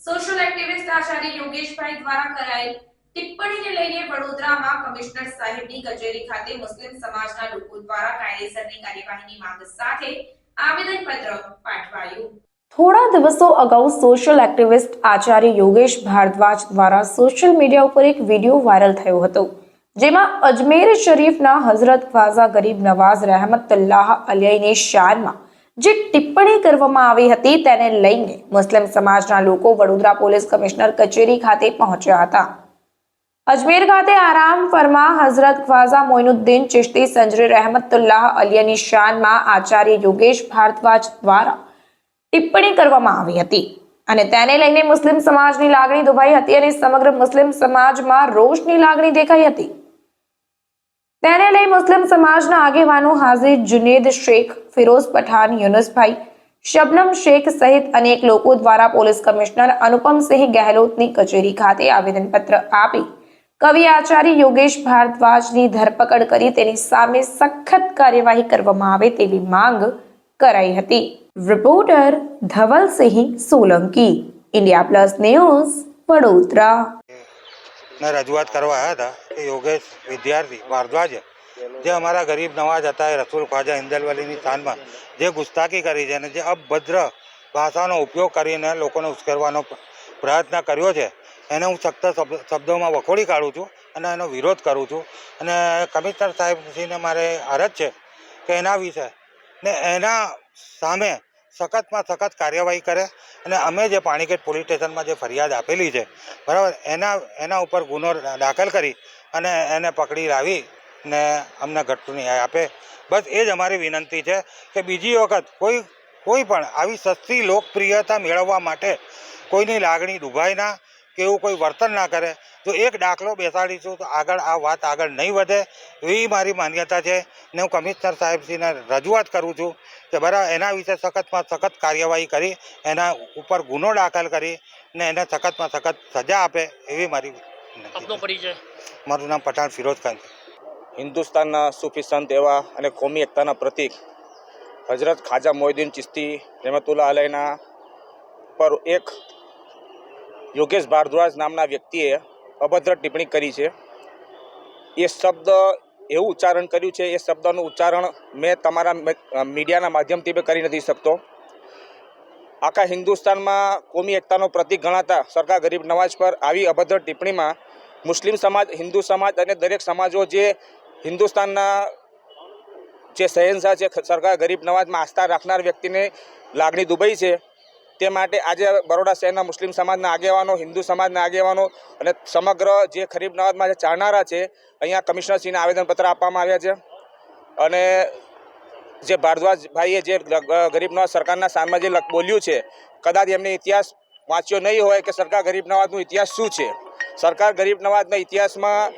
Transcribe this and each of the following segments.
Social activist Acharya થોડા દિવસો અગાઉ સોશિયલ એક્ટિવિસ્ટ આચાર્ય યોગેશ ભારદ્વાજ દ્વારા સોશિયલ મીડિયા ઉપર એક વીડિયો વાયરલ થયો હતો, જેમાં અજમેર શરીફના હઝરત ખ્વાઝા ગરીબ નવાઝ રહેમતુલ્લાહ અલિયની શાનમાં જે ટિપ્પણી કરવામાં આવી હતી તેને લઈને મુસ્લિમ સમાજના લોકો વડોદરા પોલીસ કમિશનર કચેરી ખાતે પહોંચ્યા હતા. અજમેર ખાતે આરામ ફરમા હઝરત ખ્વાઝા મોઇનુદ્દીન ચિશ્તી, સંજરી રહેમતુલ્લાહ અલીની શાનમાં આચાર્ય યોગેશ ભારદ્વાજ દ્વારા ટિપ્પણી કરવામાં આવી હતી અને તેને લઈને મુસ્લિમ સમાજની લાગણી દુભાઈ હતી અને સમગ્ર મુસ્લિમ સમાજમાં રોષની લાગણી દેખાઈ હતી. તેને લઈ મુસ્લિમ સમાજના આગેવાનો હાજી જુનેદ શેખ ફિરોઝ પઠાન, યુનુસભાઈ શબનમ શેખ સહિત અનેક લોકો દ્વારા પોલીસ કમિશનર અનુપમસિંહ ગહેલોતની કચેરી ખાતે આવેદનપત્ર આપી કવિ આચાર્ય યોગેશ ભારદ્વાજની ધરપકડ કરી તેની સામે સખત કાર્યવાહી કરવામાં આવે તેવી માંગ કરાઈ હતી. Reporter Dhavalsinh Solanki, India plus news Vadodara. રજૂઆત કરવા આવ્યા હતા. યોગેશ વિદ્યાર્થી ભારદ્વાજ જે અમારા ગરીબ નવાજ હતા, એ રસુલ ખ્વાજા હિન્દલવલીની સ્થાનમાં જે ગુસ્તાકી કરી છે અને જે અભદ્ર ભાષાનો ઉપયોગ કરીને લોકોને ઉશ્કેરવાનો પ્રયત્ન કર્યો છે, એને હું સખ્ત શબ્દોમાં વખોડી કાઢું છું અને એનો વિરોધ કરું છું. અને કમિશનર સાહેબશ્રીને મારે અરજ છે કે એના વિશે, ને એના સામે સખતમાં સખત કાર્યવાહી કરે અને અમે જે પાણીગેટ પોલીસ સ્ટેશનમાં જે ફરિયાદ આપેલી છે, બરાબર, એના એના ઉપર ગુનો દાખલ કરી અને એને પકડી લાવી ને અમને ઘટતું ન્યાય આપે. બસ એ જ અમારી વિનંતી છે કે બીજી વખત કોઈ કોઈ પણ આવી સસ્તી લોકપ્રિયતા મેળવવા માટે કોઈની લાગણી દુભાય ના કે એવું કોઈ વર્તન ના કરે. જો એક દાખલો બેસાડીશું તો આગળ આ વાત આગળ નહીં વધે એવી મારી માન્યતા છે ને હું કમિશનર સાહેબશ્રીને રજૂઆત કરું છું કે બરાબર એના વિશે સખતમાં સખત કાર્યવાહી કરી, એના ઉપર ગુનો દાખલ કરી ને એને સખતમાં સખત સજા આપે એવી મારી આપનો પરિચય. મારું નામ પઠાણ ફિરોજ ખાન હિન્દુસ્તાનના સૂફી સંત એવા અને કોમી એકતાના પ્રતીક હજરત ખાજા મોહિદ્દીન ચિસ્તી રહેમતુલ્લા અલયના પર એક યોગેશ ભારદ્વાજ નામના વ્યક્તિએ અભદ્ર ટિપ્પણી કરી છે. એ શબ્દ એવું ઉચ્ચારણ કર્યું છે. એ શબ્દનું ઉચ્ચારણ મેં તમારા મીડિયાના માધ્યમથી બી કરી નથી શકતો. આખા હિન્દુસ્તાનમાં કોમી એકતાનો પ્રતિક ગણાતા સરકાર ગરીબ નવાજ પર આવી અભદ્ર ટિપ્પણીમાં મુસ્લિમ સમાજ, હિન્દુ સમાજ અને દરેક સમાજો જે હિન્દુસ્તાનના જે શહેનશાહ છે સરકાર ગરીબ નવાજમાં આસ્થા રાખનાર વ્યક્તિને લાગણી દુબઈ છે, તે માટે આજે બરોડા શહેરના મુસ્લિમ સમાજના આગેવાનો, હિન્દુ સમાજના આગેવાનો અને સમગ્ર જે ગરીબ નવાજમાં જે ચાલનારા છે, અહીંયા કમિશનરશ્રીને આવેદનપત્ર આપવામાં આવ્યા છે. અને જે ભારદ્વાજભાઈએ જે ગરીબ નવાજ સરકારના સામે જે બોલ્યું છે, કદાચ એમને ઇતિહાસ વાંચ્યો નહીં હોય કે સરકાર ગરીબ નવાજનો ઇતિહાસ શું છે? સરકાર ગરીબ નવાજના ઇતિહાસમાં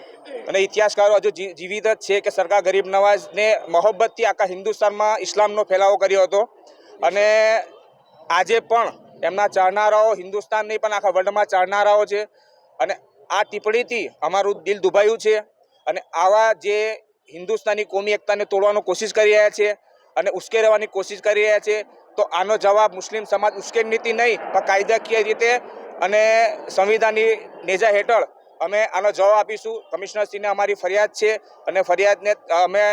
અને ઇતિહાસકારો હજુ જીવિત જ છે કે સરકાર ગરીબ નવાજને મોહબ્બતથી આખા હિન્દુસ્તાનમાં ઇસ્લામનો ફેલાવો કર્યો હતો. અને આજે પણ એમના ચાળનારાઓ હિન્દુસ્તાન નહીં, પણ આખા વર્લ્ડમાં ચાળનારાઓ છે. અને આ ટિપ્પણીથી અમારું દિલ દુભાયું છે. અને આવા જે હિન્દુસ્તાની કોમી એકતાને તોડવાનો કોશિશ કરી રહ્યા છે અને ઉશ્કેરવાની કોશિશ કરી રહ્યા છે, તો આનો જવાબ મુસ્લિમ સમાજ ઉશ્કેર નીતિ નહીં, પણ કાયદાકીય રીતે અને સંવિધાનની નેજા હેઠળ અમે આનો જવાબ આપીશું. કમિશનરશ્રીને અમારી ફરિયાદ છે અને ફરિયાદને અમે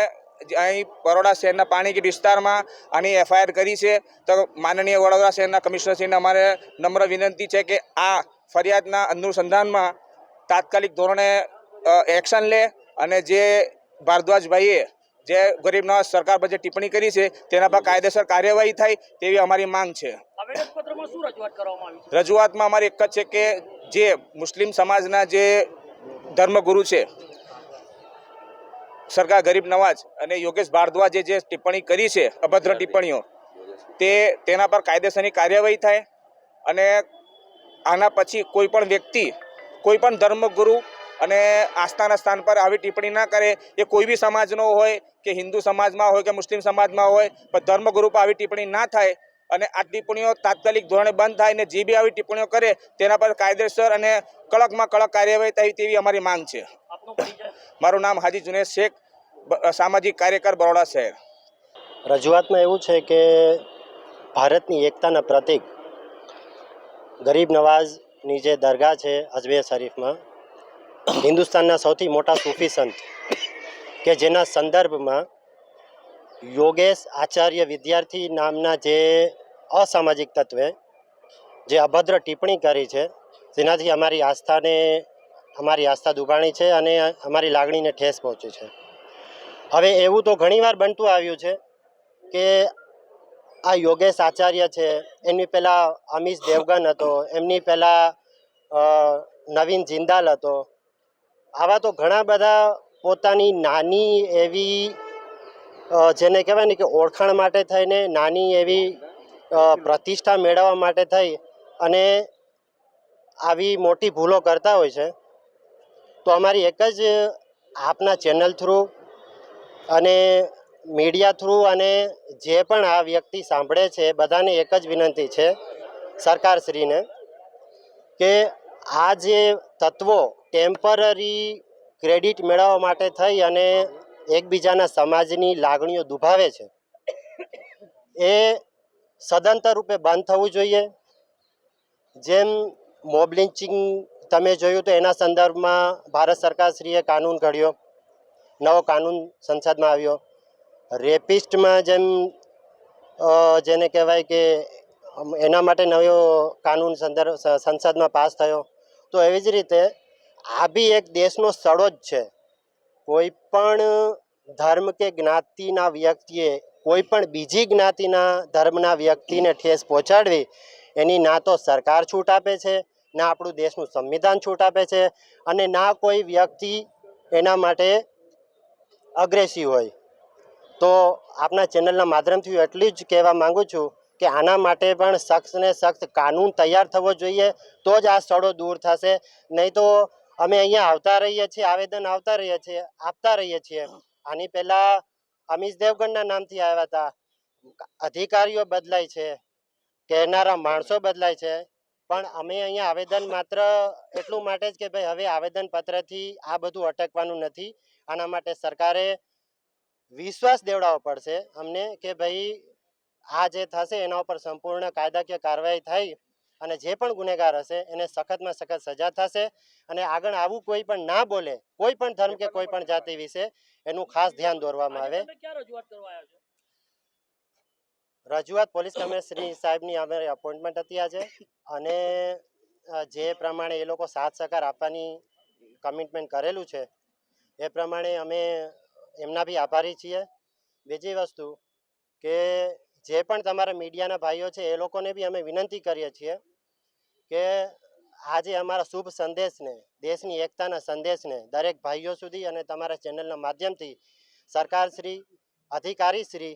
અહીં બરોડા શહેરના પાણીગીર વિસ્તારમાં આની એફઆઈઆર કરી છે. તો માનનીય વડોદરા શહેરના કમિશનરશ્રીને અમારે નમ્ર વિનંતી છે કે આ ફરિયાદના અનુસંધાનમાં તાત્કાલિક ધોરણે એક્શન લે અને જે ભારદ્વાજભાઈએ જે ગરીબ નવાજ સરકાર પર જે ટિપ્પણી કરી છે તેના પર કાયદેસર કાર્યવાહી થાય તેવી અમારી માંગ છે. આવેદનપત્રમાં શું રજૂઆત કરવામાં આવી છે? રજૂઆતમાં અમારી એક જ છે કે જે મુસ્લિમ સમાજના જે ધર્મગુરુ છે સરકાર ગરીબ નવાજ અને યોગેશ ભારદ્વાજે જે ટિપ્પણી કરી છે અભદ્ર ટિપ્પણીઓ તે તેના પર કાયદેસરની કાર્યવાહી થાય અને આના પછી કોઈ પણ વ્યક્તિ કોઈ પણ ધર્મગુરુ અને આસ્થાના સ્થાન પર આવી ટિપ્પણી ના કરે એ કોઈ બી સમાજનો હોય કે હિન્દુ સમાજમાં હોય કે મુસ્લિમ સમાજમાં હોય પણ ધર્મગુરુ પર આવી ટિપ્પણી ના થાય અને આ ટિપ્પણીઓ તાત્કાલિક ધોરણે બંધ થાય અને જે બી આવી ટિપ્પણીઓ કરે તેના પર કાયદેસર અને કડકમાં કડક કાર્યવાહી થાય તેવી અમારી માંગ છે. મારું નામ હાજી જુનેદ શેખ સામાજિક કાર્યકર બરોડા શહેર. રજૂઆતમાં એવું છે કે ભારતની એકતાના પ્રતીક ગરીબ નવાઝની જે દરગાહ છે અજમેર શરીફમાં હિન્દુસ્તાનના સૌથી મોટા સૂફી સંત કે જેના સંદર્ભમાં યોગેશ આચાર્ય વિદ્યાર્થી નામના જે અસામાજિક તત્વે જે અભદ્ર ટિપ્પણી કરી છે, જેનાથી અમારી આસ્થાને, અમારી આસ્થા દુભાણી છે અને અમારી લાગણીને ઠેસ પહોંચી છે. હવે એવું તો ઘણીવાર બનતું આવ્યું છે કે આ યોગેશ આચાર્ય છે, એમની પહેલાં અમીશ દેવગન હતો, એમની પહેલાં નવીન જિંદાલ હતો આવા તો ઘણા બધા પોતાની નાની એવી જેને કહેવાય ને કે ઓળખાણ માટે થઈને નાની એવી પ્રતિષ્ઠા મેળવવા માટે થઈ અને આવી મોટી ભૂલો કરતા હોય છે, તો અમારી એક જ આપના ચેનલ થ્રુ અને મીડિયા થ્રુ અને જે પણ આ વ્યક્તિ સાંભળે છે, બધાને એક જ વિનંતી છે, સરકારશ્રીને, કે આ જે તત્વો ટેમ્પરરી ક્રેડિટ મેળવવા માટે થઈ અને એકબીજાના સમાજની લાગણીઓ દુભાવે છે, એ સદંતર રૂપે બંધ થવું જોઈએ. જેમ મોબ લિન્ચિંગ તમે જોયું તો એના સંદર્ભમાં ભારત સરકારશ્રીએ કાનૂન ઘડ્યો, નવો કાનૂન સંસદમાં આવ્યો. રેપિસ્ટમાં જેમ જેને કહેવાય કે એના માટે નવો કાનૂન સંદર્ભ સંસદમાં પાસ થયો. તો એવી જ રીતે આ બી એક દેશનો સડો જ છે. કોઈ પણ ધર્મ કે જ્ઞાતિના વ્યક્તિએ કોઈ પણ બીજી જ્ઞાતિના ધર્મના વ્યક્તિને ઠેસ પહોંચાડવી, એની ના તો સરકાર છૂટ આપે છે, ના આપણું દેશનું સંવિધાન છૂટ આપે છે અને ના કોઈ વ્યક્તિ એના માટે અગ્રેસી હોય. તો આપના ચેનલના માધ્યમથી એટલું જ કહેવા માંગુ છું કે આના માટે પણ સખ્ત ને સખ્ત કાનૂન તૈયાર થવો જોઈએ, તો જ આ સ્થળો દૂર થશે. નહીં તો અમે અહીંયા આવતા રહીએ છીએ, આવેદન આવતા રહીએ છીએ, આપતા રહીએ છીએ. આની પહેલાં અમીશ દેવગણના નામથી આવ્યા હતા. અધિકારીઓ બદલાય છે, કહેનારા માણસો બદલાય છે, પણ અમે અહીંયા આવેદન માત્ર એટલું માટે જ કે ભાઈ હવે આવેદન પત્રથી આ બધું અટકવાનું નથી. આના માટે સરકારે વિશ્વાસ દેવડાવવો પડશે. અમને કે ભાઈ આ જે થશે એના ઉપર સંપૂર્ણ કાયદાકીય કાર્યવાહી થઈ અને જે પણ ગુનેગાર હશે એને સખતમાં સખત સજા થશે અને આગળ આવું કોઈ પણ ના બોલે કોઈ પણ ધર્મ કે કોઈ પણ જાતિ વિશે એનું ખાસ ધ્યાન દોરવામાં આવે. રજૂઆત પોલીસ કમિશનર શ્રી સાહેબની અમારી અપોઇન્ટમેન્ટ હતી આજે અને જે પ્રમાણે એ લોકો સાથ સહકાર આપવાની કમિટમેન્ટ કરેલું છે એ પ્રમાણે અમે એમના બી આભારી છીએ. બીજી વસ્તુ કે જે પણ તમારા મીડિયાના ભાઈઓ છે એ લોકોને બી અમે વિનંતી કરીએ છીએ કે આજે અમારા શુભ સંદેશને દેશની એકતાના સંદેશને દરેક ભાઈઓ સુધી અને તમારા ચેનલના માધ્યમથી સરકારશ્રી અધિકારીશ્રી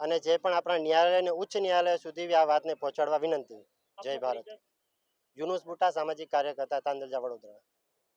અને જે પણ આપણા ન્યાયાલય અને ઉચ્ચ ન્યાયાલય સુધી આ વાતને પહોંચાડવા વિનંતી. જય ભારત. યુનુસ બુટા સામાજિક કાર્યકર્તા તાંદલજા વડોદરા.